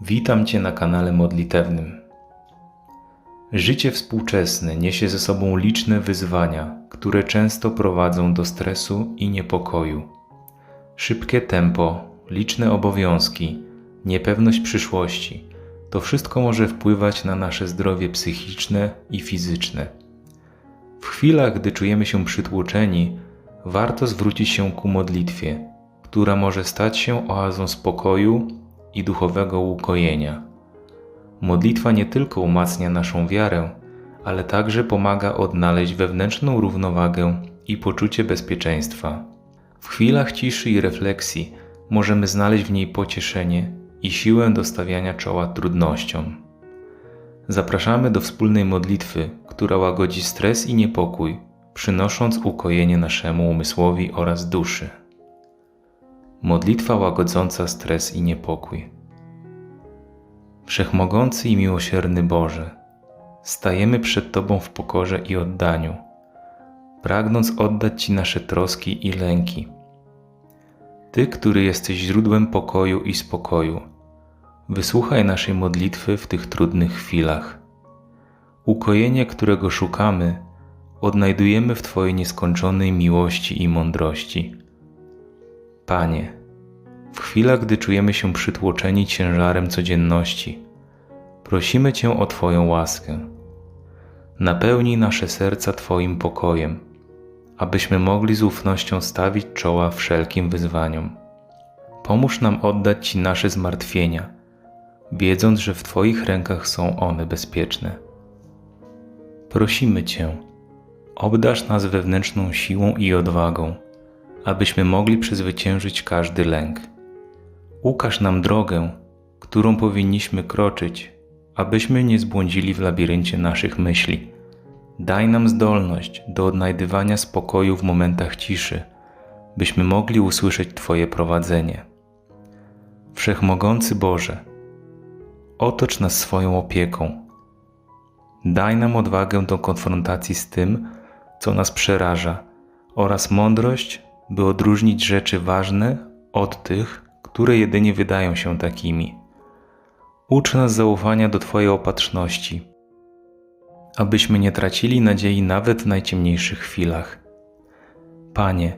Witam Cię na kanale modlitewnym. Życie współczesne niesie ze sobą liczne wyzwania, które często prowadzą do stresu i niepokoju. Szybkie tempo, liczne obowiązki, niepewność przyszłości to wszystko może wpływać na nasze zdrowie psychiczne i fizyczne. W chwilach, gdy czujemy się przytłoczeni, warto zwrócić się ku modlitwie, która może stać się oazą spokoju i duchowego ukojenia. Modlitwa nie tylko umacnia naszą wiarę, ale także pomaga odnaleźć wewnętrzną równowagę i poczucie bezpieczeństwa. W chwilach ciszy i refleksji możemy znaleźć w niej pocieszenie i siłę do stawiania czoła trudnościom. Zapraszamy do wspólnej modlitwy, która łagodzi stres i niepokój, przynosząc ukojenie naszemu umysłowi oraz duszy. Modlitwa łagodząca stres i niepokój. Wszechmogący i miłosierny Boże, stajemy przed Tobą w pokorze i oddaniu, pragnąc oddać Ci nasze troski i lęki. Ty, który jesteś źródłem pokoju i spokoju, wysłuchaj naszej modlitwy w tych trudnych chwilach. Ukojenie, którego szukamy, odnajdujemy w Twojej nieskończonej miłości i mądrości. Panie, w chwilach, gdy czujemy się przytłoczeni ciężarem codzienności, prosimy Cię o Twoją łaskę. Napełnij nasze serca Twoim pokojem, abyśmy mogli z ufnością stawić czoła wszelkim wyzwaniom. Pomóż nam oddać Ci nasze zmartwienia, wiedząc, że w Twoich rękach są one bezpieczne. Prosimy Cię, obdarz nas wewnętrzną siłą i odwagą, abyśmy mogli przezwyciężyć każdy lęk. Ukaż nam drogę, którą powinniśmy kroczyć, abyśmy nie zbłądzili w labiryncie naszych myśli. Daj nam zdolność do odnajdywania spokoju w momentach ciszy, byśmy mogli usłyszeć Twoje prowadzenie. Wszechmogący Boże, otocz nas swoją opieką. Daj nam odwagę do konfrontacji z tym, co nas przeraża, oraz mądrość, by odróżnić rzeczy ważne od tych, które jedynie wydają się takimi. Ucz nas zaufania do Twojej opatrzności, abyśmy nie tracili nadziei nawet w najciemniejszych chwilach. Panie,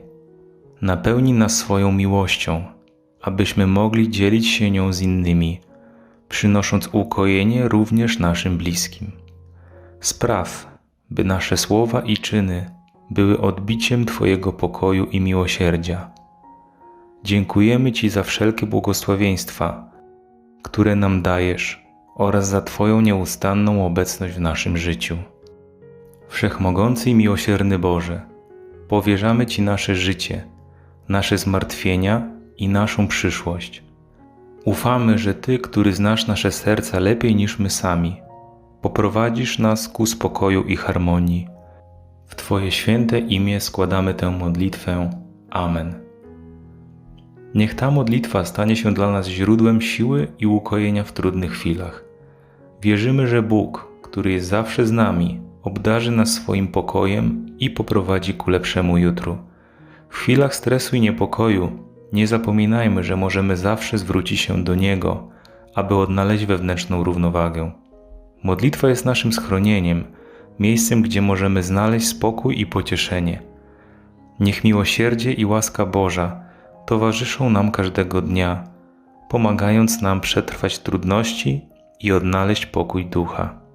napełnij nas swoją miłością, abyśmy mogli dzielić się nią z innymi, przynosząc ukojenie również naszym bliskim. Spraw, by nasze słowa i czyny były odbiciem Twojego pokoju i miłosierdzia. Dziękujemy Ci za wszelkie błogosławieństwa, które nam dajesz oraz za Twoją nieustanną obecność w naszym życiu. Wszechmogący i miłosierny Boże, powierzamy Ci nasze życie, nasze zmartwienia i naszą przyszłość. Ufamy, że Ty, który znasz nasze serca lepiej niż my sami, poprowadzisz nas ku spokoju i harmonii. W Twoje święte imię składamy tę modlitwę. Amen. Niech ta modlitwa stanie się dla nas źródłem siły i ukojenia w trudnych chwilach. Wierzymy, że Bóg, który jest zawsze z nami, obdarzy nas swoim pokojem i poprowadzi ku lepszemu jutru. W chwilach stresu i niepokoju nie zapominajmy, że możemy zawsze zwrócić się do Niego, aby odnaleźć wewnętrzną równowagę. Modlitwa jest naszym schronieniem, miejscem, gdzie możemy znaleźć spokój i pocieszenie. Niech miłosierdzie i łaska Boża towarzyszą nam każdego dnia, pomagając nam przetrwać trudności i odnaleźć pokój ducha.